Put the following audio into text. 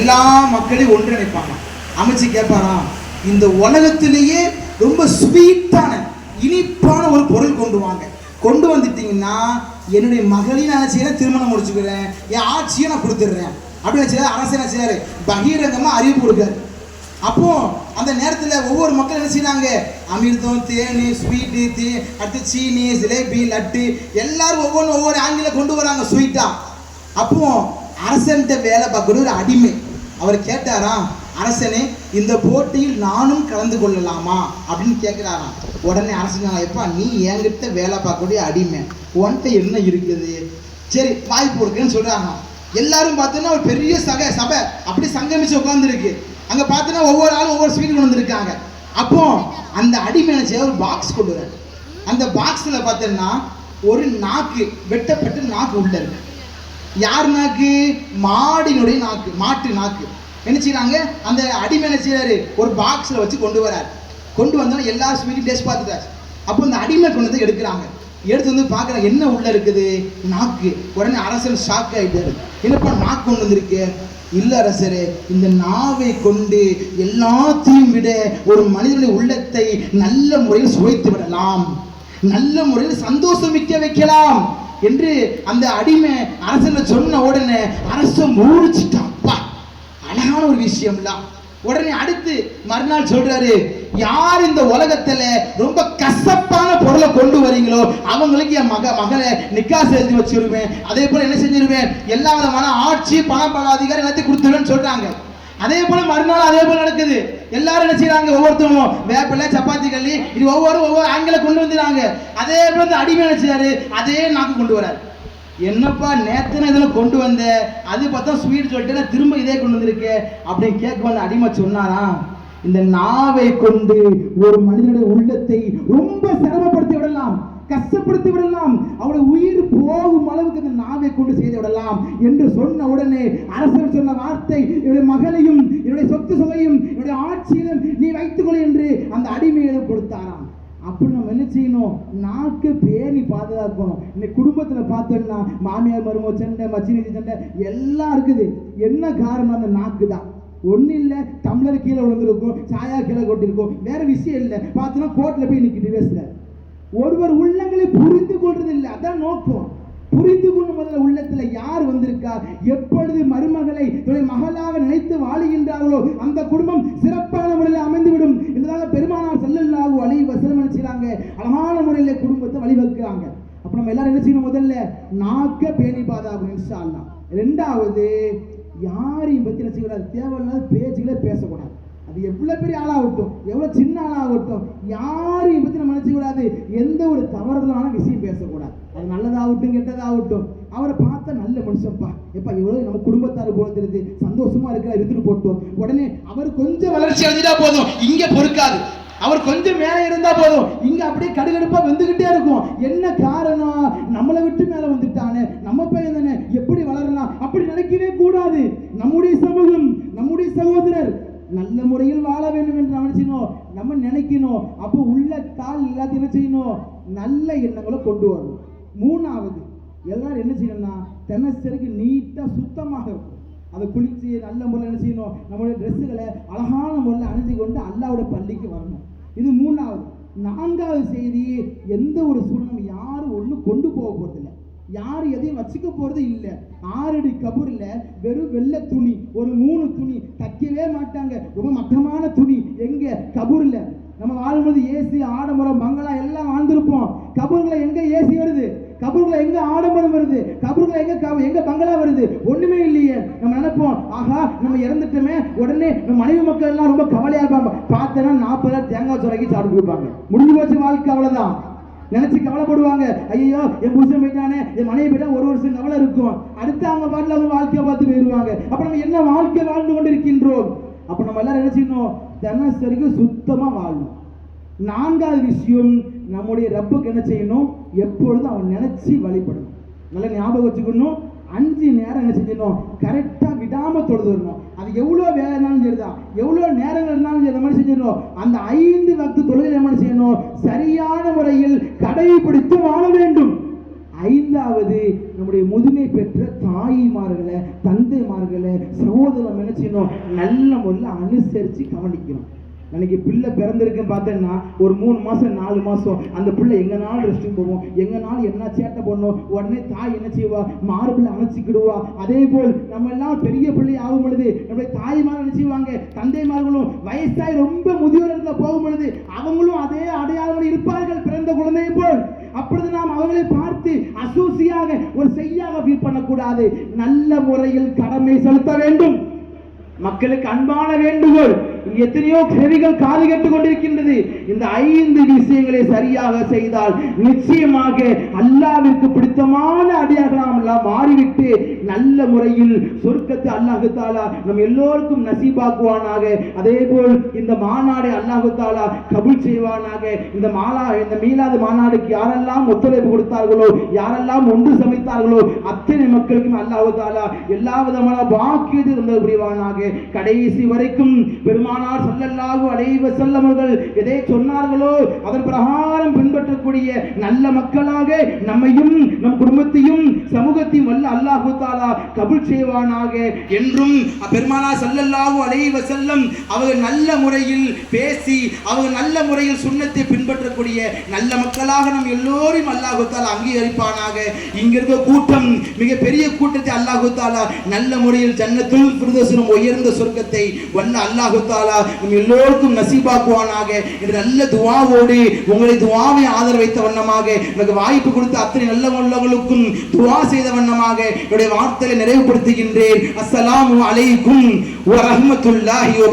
எல்லா மக்களையும் ஒன்றிணைப்பாங்க. அமைச்சு கேட்பாராம் இந்த உலகத்திலேயே ரொம்ப ஸ்வீட்டான இனிப்பான ஒரு பொருள் கொண்டு வாங்க. கொண்டு வந்துட்டீங்கன்னா என்னுடைய மகளையும் நான் செய்யறேன்? திருமணம் முடிச்சுக்கிறேன். என் ஆட்சியை நான் கொடுத்துட்றேன். அப்படின்னு வச்சு அரசு என்ன செய்யாரு பகிரங்கமாக அறிவிப்பு கொடுக்காரு அப்போ அந்த நேரத்தில் ஒவ்வொரு மக்கள் என்ன செய்யறாங்க அமிர்தம் தேனி ஸ்வீட்டு தே அடுத்து சீனி ஜிலேபி லட்டு எல்லாரும் ஒவ்வொன்றும் ஒவ்வொரு ஆங்கில கொண்டு வராங்க ஸ்வீட்டாக அப்போ அரசன்ட்ட வேலை பார்க்கணும் ஒரு அடிமை. அவர் கேட்டாராம் அரசனே இந்த போட்டியில் நானும் கலந்து கொள்ளலாமா? அப்படின்னு கேட்குறாராம். உடனே அரசன் எப்பா நீ என்கிட்ட வேலை பார்க்கக்கூடிய அடிமை. உன்கிட்ட என்ன இருக்குது? சரி வாய்ப்பு கொடுக்குன்னு சொல்கிறாங்க எல்லாரும் பார்த்தீங்கன்னா ஒரு பெரிய சகை சபை. அப்படி சங்கமிச்சு உட்காந்துருக்கு அங்கே பார்த்தீங்கன்னா ஒவ்வொரு ஆளும் ஒவ்வொரு ஸ்வீட் கொண்டு வந்திருக்காங்க அப்போ அந்த அடிமை செய்ய ஒரு பாக்ஸ் கொண்டு வர அந்த பாக்ஸில் பார்த்தீங்கன்னா ஒரு நாக்கு வெட்டப்பட்டு நாக்கு உள்ள இருக்கு யார் நாக்கு? மாடினுடைய நாக்கு மாட்டு நாக்கு. என்ன செய்றாங்க? அந்த அடிமை என்ன ஒரு பாக்ஸில் வச்சு கொண்டு வராரு. கொண்டு வந்தோம் எல்லா ஸ்வீட்டும் டேஸ்ட் பார்த்துட்டாரு அப்போ அந்த அடிமை கொண்டு வந்து எடுக்கிறாங்க. எடுத்து வந்து பார்க்குறாங்க என்ன உள்ளே இருக்குது? நாக்கு. உடனே அரசன் ஷாக் ஆகிட்டாரு என்னப்பா நாக்கு கொண்டு வந்திருக்கு? இல்ல அரசரே இந்த நாவை கொண்டு எல்லாத்தையும் விட ஒரு மனிதனுடைய உள்ளத்தை நல்ல முறையில் சுவைத்து விடலாம். நல்ல முறையில் சந்தோஷமிக்க வைக்கலாம். என்று அந்த அடிமை அரசன் சொன்ன உடனே அரசன் மூடிச்சிட்டாப்பா அழகான ஒரு விஷயம்லாம் உடனே அடுத்து மறுநாள் சொல்றாரு யார் இந்த உலகத்துல ரொம்ப கசப்பான பொருளை கொண்டு வரீங்களோ அவங்களுக்கு என் மக மகளை நிக்கா செஞ்சு வச்சிருவேன். அதே போல என்ன செஞ்சிருவேன்? எல்லா விதமான ஆட்சி பண பல அதிகாரம் எல்லாத்தையும் கொடுத்துருவேன்னு சொல்றாங்க. அதே போல மறுநாள் அதே போல நடக்குது. எல்லாரும் என்ன செய்யறாங்க ஒவ்வொருத்தரும் வேப்பில சப்பாத்தி கல்லி இது ஒவ்வொரு ஒவ்வொரு ஆங்கில கொண்டு வந்துடுறாங்க அதே போல வந்து அடிமை நினைச்சாரு அதே நாக்கு கொண்டு வராரு என்னப்பா நேத்து இதில் கொண்டு வந்த? அது பார்த்தா ஸ்வீட் சொல்லிட்டு நான் திரும்ப இதே கொண்டு வந்திருக்கேன் அப்படின்னு கேட்க வந்த அடிமை சொன்னாராம். இந்த நாவை கொண்டு ஒரு மனிதனுடைய உள்ளத்தை ரொம்ப சிரமப்படுத்தி விடலாம் கஷ்டப்படுத்தி விடலாம் அவருடைய உயிர் போகும் அளவுக்கு இந்த நாவை கொண்டு செய்து விடலாம் என்று சொன்ன உடனே அரசர் சொன்ன வார்த்தை என்னுடைய மகளையும் என்னுடைய சொத்து சுகையும் என்னுடைய ஆட்சியிலும் நீ வைத்துக்கொள் என்று அந்த அடிமையிடம் கொடுத்தாராம். அப்படி நம்ம என்ன செய்யணும்? நாக்கு பேணி பாதுகாக்கணும். இன்னைக்கு குடும்பத்தில் பார்த்தோம்னா மாமியார் மருமக சண்டை மச்சினி சண்டை எல்லாம் இருக்குது. என்ன காரணம்? அந்த நாக்கு தான் ஒன்றும் இல்லை டம்ளர் கீழே விழுந்திருக்கும் சாயா கீழே கொட்டிருக்கும். வேற விஷயம் இல்லை. பார்த்தோன்னா கோர்ட்டில் போய் நிற்கிட்டு பேசுகிறார் ஒருவர் உள்ளங்களை புரிந்து கொள்றது இல்லை அதான் நோக்கம். புரிந்து கொள்ளும் முதல்ல உள்ளத்துல யார் வந்திருக்கார் எப்பொழுது மருமகளை தன்னுடைய மகளாக நினைத்து வாழுகின்றார்களோ அந்த குடும்பம் சிறப்பான முறையில் அமைந்துவிடும். என்பதாக பெருமானார் செல்லல்லாகு அலைஹி வசனம் என்ன அழகான முறையில் குடும்பத்தை வழிவகுக்கிறாங்க. அப்ப நம்ம எல்லாரும் என்ன செய்யணும் முதல்ல? நாக்க பேணி பாதாகும் ரெண்டாவது என்ன செய்யக்கூடாது தேவையில்லாத பேச்சுகளே பேசக்கூடாது. அது எவ்வளோ பெரிய ஆளாகட்டும் எவ்வளவு சின்ன ஆளாகட்டும் யாரையும் பற்றி நம்ம நினைச்சு எந்த ஒரு தவறுதலான விஷயம் பேசக்கூடாது. அது நல்லதாகட்டும் கெட்டதாகட்டும். அவரை பார்த்தா நல்ல மனுஷன்ப்பா எப்பா இவ்வளோ நம்ம குடும்பத்தார் போல தெரியுது. சந்தோஷமா இருக்கிற இருந்துட்டு போட்டோம். உடனே அவர் கொஞ்சம் வளர்ச்சி அடைஞ்சிட்டா போதும். இங்கே பொறுக்காது. அவர் கொஞ்சம் மேலே இருந்தா போதும். இங்க அப்படியே கடுகடுப்பா வந்துகிட்டே இருக்கும். என்ன காரணம் நம்மளை விட்டு மேல வந்துட்டானே நம்ம பையன் தானே எப்படி வளரலாம் அப்படி நினைக்கவே கூடாது நம்முடைய சமூகம் நம்முடைய சகோதரர் நல்ல முறையில் வாழ வேண்டும் என்று நம்ம செய்யணும் நம்ம நினைக்கணும். அப்போ உள்ள தாள் எல்லாத்தையும் என்ன செய்யணும்? நல்ல எண்ணங்களை கொண்டு வரணும். மூணாவது எல்லாரும் என்ன செய்யணும்னா தினசரிக்கு நீட்டாக சுத்தமாக இருக்கும். அதை குளித்து நல்ல முறையில் என்ன செய்யணும்? நம்மளுடைய ட்ரெஸ்ஸுகளை அழகான முறையில் அணிஞ்சு கொண்டு அல்லாவோட பள்ளிக்கு வரணும். இது மூணாவது. நான்காவது செய்தி எந்த ஒரு சூழ்நிலை யாரும் ஒன்றும் கொண்டு போக போகிறதில்லை யார் எதையும் வச்சுக்க போறது இல்ல. ஆறடி கபூர்ல வெறும் வெள்ளை துணி ஒரு மூணு துணி தைக்கவே மாட்டாங்க. ரொம்ப மட்டமான துணி. எங்க? கபூர்ல. நம்ம வாழும்போது ஏசி ஆடம்பரம் பங்களா எல்லாம் வாழ்ந்திருப்போம். கபூர்களை எங்க ஏசி வருது? கபூர்ல எங்க ஆடம்பரம் வருது? கபூர்ல எங்க எங்க பங்களா வருது? ஒண்ணுமே இல்லையே. நம்ம நினைப்போம் ஆகா நம்ம இறந்துட்டோமே. உடனே நம்ம மனைவி மக்கள் எல்லாம் ரொம்ப கவலையா இருப்பாங்க. பார்த்தேன்னா நாற்பது தேங்காய் சுரக்கி சாப்பிட்டு கொடுப்பாங்க முடிஞ்சு போச்சு வாழ்க்கை அவ்வளவுதான். நினைச்சு கவலைப்படுவாங்க. ஐயோ என் புருஷன் போயிட்டானே என் மனைவி போயிட்டா ஒரு வருஷம் கவலை இருக்கும். அடுத்து அவங்க பாட்டில் அவங்க வாழ்க்கையை பார்த்து போயிடுவாங்க அப்போ நம்ம என்ன வாழ்க்கை வாழ்ந்து கொண்டிருக்கின்றோம்? அப்போ நம்ம எல்லாரும் என்ன செய்யணும்? தினசரிக்கு சுத்தமாக வாழணும். நான்காவது விஷயம் நம்முடைய ரப்புக்கு என்ன செய்யணும்? எப்பொழுதும் அவன் நினைச்சு வழிபடணும். நல்லா ஞாபகம் வச்சுக்கணும். அஞ்சு நேரம் என்ன செஞ்சிடணும்? கரெக்டாக விடாமல் தொழுது வரணும். அது எவ்வளோ வேலை இருந்தாலும் சரிதான். எவ்வளோ நேரங்கள் இருந்தாலும் சரி மாதிரி செஞ்சிடணும்? அந்த ஐந்து வக்து தொழுகை என்ன செய்யணும்? சரியான முறையில் கடைபிடித்து வாழ வேண்டும். ஐந்தாவது நம்முடைய முதுமை பெற்ற தாய்மார்களை தந்தைமார்களை சகோதரம் என்ன செய்யணும்? நல்ல முறையில் அனுசரித்து கவனிக்கணும். எனக்கு பிள்ளை பிறந்திருக்குன்னு பார்த்தேன்னா ஒரு மூணு மாசம் நாலு மாசம் அந்த பிள்ளை எங்கனாலும் ரெஸ்ட் போவோம் எங்கனாலும் என்ன சேட்டை பண்ணும் உடனே தாய் என்ன செய்வா? மார்பிள் அணைச்சிக்கிடுவா. அதே போல் நம்ம எல்லாம் பெரிய பிள்ளை ஆகும் பொழுது நம்முடைய தாய்மார் என்ன தந்தைமார்களும் வயசாய் ரொம்ப முதியோர் இடத்துல போகும் பொழுது அவங்களும் அதே அடையாளங்கள் இருப்பார்கள் பிறந்த குழந்தையை போல். அப்பொழுது நாம் அவர்களை பார்த்து அசூசியாக ஒரு செய்யாக ஃபீல் பண்ணக்கூடாது. நல்ல முறையில் கடமை செலுத்த வேண்டும். மக்களுக்கு அன்பான வேண்டுகோள். எத்தனையோ செவிகள் காது கேட்டுக் கொண்டிருக்கின்றது. இந்த ஐந்து விஷயங்களை சரியாக செய்தால் நிச்சயமாக அல்லாவிற்கு பிடித்தமான அடியாகலாம் எல்லாம் மாறிவிட்டு நல்ல முறையில் சொர்க்கத்தை அல்லாஹு தாலா நம் எல்லோருக்கும் நசீபாக்குவானாக. அதே போல் இந்த மாநாடை அல்லாஹு தாலா கபுல் செய்வானாக. இந்த மாலா இந்த மீளாது மாநாடுக்கு யாரெல்லாம் ஒத்துழைப்பு கொடுத்தார்களோ யாரெல்லாம் ஒன்று சமைத்தார்களோ அத்தனை மக்களுக்கும் அல்லாஹு தாலா எல்லா விதமான பாக்கியத்தை தந்தல் புரிவானாக. கடைசி வரைக்கும் பெருமானார் ஸல்லல்லாஹு அடைவ செல்லவர்கள் எதை சொன்னார்களோ அதன் பிரகாரம் பின்பற்றக்கூடிய நல்ல மக்களாக நம்மையும் நம் குடும்பத்தையும் சமூகத்தையும் வல்ல அல்லாஹு தாலா கபுல் செய்வானாக என்றும் பெருமானா சல்லல்லாஹு அலைவ செல்லம் அவர்கள் நல்ல முறையில் பேசி அவங்க நல்ல முறையில் சுண்ணத்தை பின்பற்றக்கூடிய நல்ல மக்களாக நம் எல்லோரையும் அல்லாஹு தாலா அங்கீகரிப்பானாக. இங்க இருக்க கூட்டம் மிக பெரிய கூட்டத்தை அல்லாஹு தாலா நல்ல முறையில் ஜன்னத்துல் பிரதோசனம் உயர்ந்த சொர்க்கத்தை வல்ல அல்லாஹு தாலா நம் எல்லோருக்கும் நசீபாக்குவானாக. என்று நல்ல துவாவோடு உங்களை துவாவை ஆதரவைத்த வண்ணமாக எனக்கு வாய்ப்பு கொடுத்த அத்தனை நல்ல உள்ளவர்களுக்கும் துவா செய்த வண்ணமாக என்னுடைய வார்த்தையை நிறைவுபடுத்துகின்றேன். அஸ்ஸலாமு அலைக்கும் வ ரஹ்மத்துல்லாஹி வ